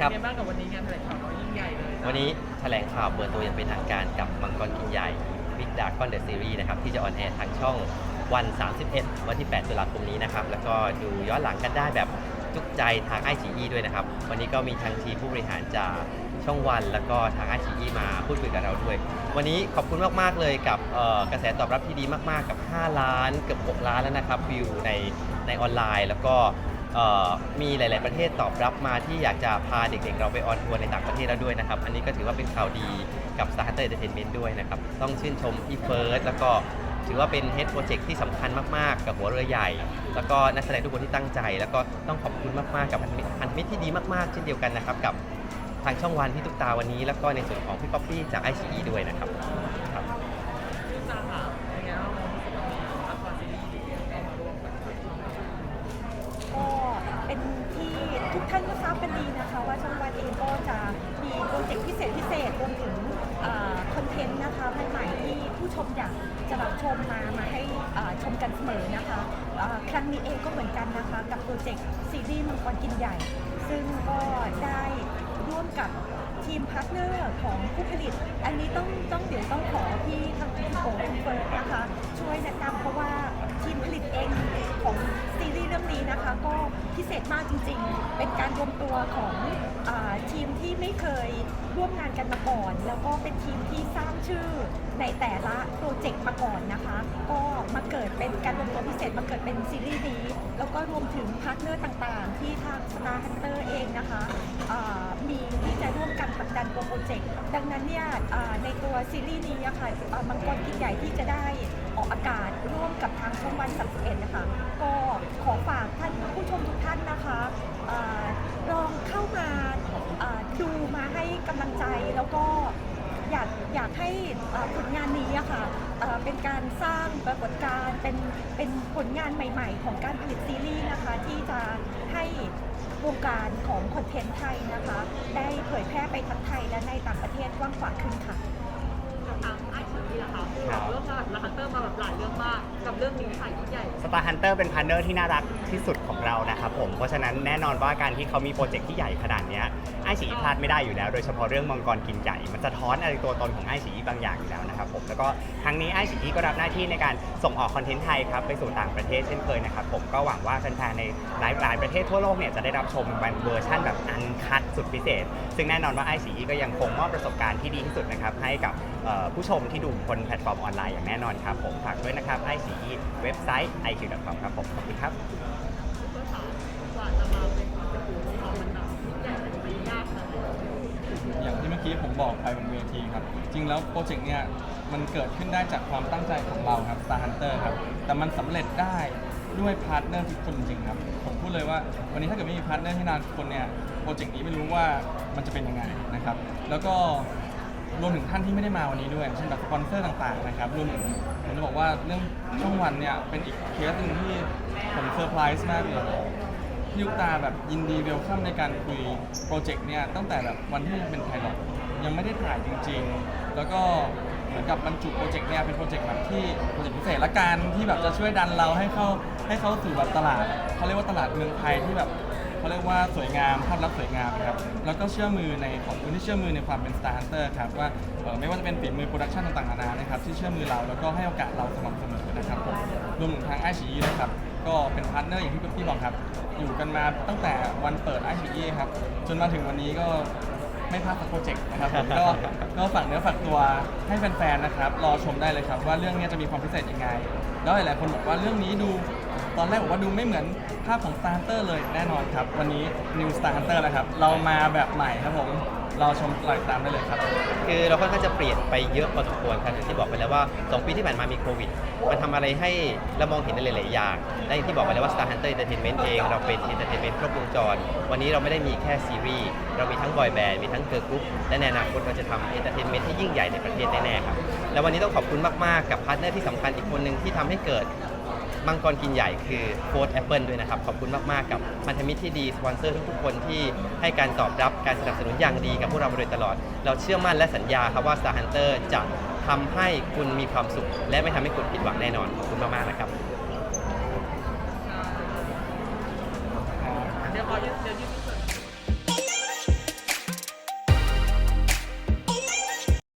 ครับเป็นไงบ้างกับวันนี้งานแถลงข่าวน้อยยิ่งใหญ่เลยวันนี้แถลงข่าวเปิดตัวอย่างเป็นทางการกับมังกรกินใหญ่ Big d a r k o n The Series นะครับที่จะออนแอร์ทางช่องวัน 31 วันที่ 8 ตุลาคมนี้นะครับ แล้วก็ดูย้อนหลังกันได้แบบจุกใจทาง i อ e ด้วยนะครับ วันนี้ก็มีทางทีมผู้บริหารจากช่องวัน แล้วก็ทาง i อ e มาพูดคุยกับเราด้วย วันนี้ขอบคุณมาก ๆ เลยกับเอ่อกระแสตอบรับที่ดีมาก ๆ กับ 5 ล้านเกือบ 6 ล้านแล้วนะครับวิวในในออนไลน์ แล้วก็ เอ่อมีหลาย ๆ ประเทศตอบรับมาที่อยากจะพาเด็ก ๆ เราไปออนทัวร์ในต่างประเทศแล้วด้วยนะครับ อันนี้ก็ถือว่าเป็นข่าวดีกับ Star t e r Entertainment ด้วยนะครับ ต้องชื่นชมพี่เฟิร์สแล้วก็ถือว่าเป็นเฮดโปรเจกต์ที่สำคัญมาก ๆ กับหัวเรือใหญ่ แล้วก็นักแสดงทุกคนที่ตั้งใจ แล้วก็ต้องขอบคุณมาก ๆ กับพันธมิตรพันธมิตรที่ดีมาก ๆ เช่นเดียวกันนะครับกับทางช่องวันพี่ตุ๊กตาวันนี้ แล้วก็ในส่วนของพี่ป๊อปปี้จากไอซีด้วยนะครับครับ พี่ตาค่ะเป็นไงบ้างความรู้สึกว่ามีละครซีรีส์ดีๆเข้ามาร่วมกัน ก็เป็น ทุกท่านก็ทราบกันดีนะคะว่าช่องวันเองก็จะมีโปรเจกต์พิเศษพิเศษรวมถึงคอนเทนต์นะคะใหม่ๆที่ผู้ชมอยากจะรับชมมามาให้ชมกันเสมอนะคะครั้งนี้เองก็เหมือนกันนะคะกับโปรเจกต์ซีรีส์มังกรกินใหญ่ ซึ่งก็ได้ร่วมกับทีมพาร์ทเนอร์ของผู้ผลิต อันนี้ต้องต้องเดี๋ยวต้องขอพี่ทางพี่โอ๋คุณเฟิร์สนะคะ ช่วยแนะนำเพราะว่าทีมผลิตเองของซีรีส์เรื่องนี้นะคะก็ พิเศษมากจริง ๆ เป็นการรวมตัวของอทีมที่ไม่เคยร่วมงานกันมาก่อน แล้วก็เป็นทีมที่สร้างชื่อในแต่ละโปรเจกต์มาก่อนนะคะ ก็มาเกิดเป็นการรวมตัวพิเศษมาเกิดเป็นซีรีส์นี้ แล้วก็รวมถึงพาร์ทเนอร์ต่างๆ ที่ทาง Star Hunter เองนะคะมีที่จะร่วมกันผลักดันโปรเจกต์ดังนั้นเนี่ยในตัวซีรีส์นี้อะค่ะอ่ามังกรกินใหญ่ที่จะได้ ออกอากาศร่วมกับทางช่องวัน31นะคะ ก็ขอฝากท่านผู้ชมทุกท่านนะคะอ่าลองเข้ามาอ่าดูมาให้กำลังใจแล้วก็อยากอยากให้เอ่อผลงานนี้อะค่ะเอ่อเป็นการสร้างปรากฏการณ์เป็นเป็นผลงานใหม่ๆ ของการผลิตซีรีส์นะคะที่จะให้วงการของคอนเทนต์ไทยนะคะ ได้เผยแพร่ไปทั้งไทยและในต่างประเทศกว้างขวางขึ้นค่ะทางไอชีนี่แหละค่ะคือเราเริ่ม เรื่องนี้ค่ะยิ่งใหญ่สตาร์ฮันเตอร์เป็นพาร์ทเนอร์ที่น่ารักที่สุดของเรานะครับผมเพราะฉะนั้นแน่นอนว่าการที่เขามีโปรเจกต์ที่ใหญ่ขนาดเนี้ย ไอฉีพลาดไม่ได้อยู่แล้ว โดยเฉพาะเรื่องมังกรกินใหญ่มันสะท้อนอะไรตัวตนของไอฉีบางอย่างอยู่แล้วนะครับผมแล้วก็ครั้งนี้ไอฉีก็รับหน้าที่ในการส่งออกคอนเทนต์ไทยครับไปสู่ต่างประเทศเช่นเคยนะครับผมก็หวังว่าแฟนๆในหลายๆประเทศทั่วโลกเนี่ยจะได้รับชมเป็นเวอร์ชั่นแบบอันคัดสุดพิเศษ ซึ่งแน่นอนว่าไอฉีก็ยังคงมอบประสบการณ์ที่ดีที่สุดนะครับให้กับผู้ชมที่ดูบนแพลตฟอร์มออนไลน์อย่างแน่นอนครับผมฝากด้วยนะครับไอฉีเว็บไซต์ iq.com ครับผมขอบคุณครับ ที่ผมบอกไปบนเวทีครับ จริงแล้วโปรเจกต์เนี่ยมันเกิดขึ้นได้จากความตั้งใจของเราครับ Star Hunter ครับ แต่มันสำเร็จได้ด้วยพาร์ทเนอร์ทุกคนจริงครับ ผมพูดเลยว่าวันนี้ถ้าเกิดไม่มีพาร์ทเนอร์ที่นานคนเนี่ยโปรเจกต์นี้ไม่รู้ว่ามันจะเป็นยังไงนะครับ แล้วก็รวมถึงท่านที่ไม่ได้มาวันนี้ด้วยเช่นแบบสปอนเซอร์ต่างๆนะครับรวมถึงผมจะบอกว่าเรื่องช่องวันเนี่ยเป็นอีกเคสหนึ่งที่ผมเซอร์ไพรส์มากเลยพี่ลูกตาแบบยินดีเวลคัมในการคุยโปรเจกต์เนี่ยตั้งแต่แบบวันที่ยังเป็นไพลอต ยังไม่ได้ถ่ายจริง ๆ แล้วก็เหมือนกับบรรจุโปรเจกต์เนี่ยเป็นโปรเจกต์แบบที่โปรเจกต์พิเศษละกันที่แบบจะช่วยดันเราให้เข้าให้เข้าสู่แบบตลาดเขาเรียกว่าตลาดเมืองไทยที่แบบเขาเรียกว่าสวยงามภาพลักษณ์สวยงามครับแล้วก็เชื่อมือในของคนที่เชื่อมือในความเป็น Star Hunter ครับว่าเอ่อไม่ว่าจะเป็นฝีมือโปรดักชันต่างๆนานานะครับที่เชื่อมือเราแล้วก็ให้โอกาสเราสม่ำเสมอนะครับผมรวมถึงทางไอชีนะครับก็เป็นพาร์ทเนอร์อย่างที่พี่บอกครับ อยู่กันมาตั้งแต่วันเปิดไอชีครับจนมาถึงวันนี้ก็ ไม่พลาดสักโปรเจกต์นะครับผมก็ก็ฝากเนื้อฝากตัวให้แฟนๆนะครับรอชมได้เลยครับ ว่าเรื่องนี้จะมีความพิเศษยังไง แล้วหลายๆคนบอกว่าเรื่องนี้ดู ตอนแรกบอกว่าดูไม่เหมือนภาพของ Star Hunter เลยแน่นอนครับ วันนี้ New Star Hunter แล้วครับ เรามาแบบใหม่ครับผมรอชมรอยตามได้เลยครับ คือเราค่อนข้างจะเปลี่ยนไปเยอะพอสมควรครับอย่างที่บอกไปแล้วว่า 2 ปีที่ผ่านมามีโควิด มันทำอะไรให้เรามองเห็นในหลาย ๆ อย่างและอย่างที่บอกไปแล้วว่า Star Hunter Entertainment เอง เราเป็น Entertainment ครบวงจร วันนี้เราไม่ได้มีแค่ซีรีส์ เรามีทั้งบอยแบนด์ มีทั้งเกิร์ลกรุ๊ป และในอนาคตเราจะทำ Entertainment ที่ยิ่งใหญ่ในประเทศแน่ ๆ ครับ และวันนี้ต้องขอบคุณมาก ๆ กับพาร์ทเนอร์ที่สำคัญอีกคนหนึ่งที่ทำให้เกิด มังกรกินใหญ่คือโค้ดแอปเปิลด้วยนะครับ ขอบคุณมาก ๆ กับพันธมิตรที่ดี สปอนเซอร์ทุกๆคนที่ให้การตอบรับการสนับสนุนอย่างดีกับพวกเรามาโดยตลอด เราเชื่อมั่นและสัญญาครับว่า Star Hunter จะทำให้คุณมีความสุข และไม่ทำให้คุณผิดหวังแน่นอน ขอบคุณมาก ๆ นะครับ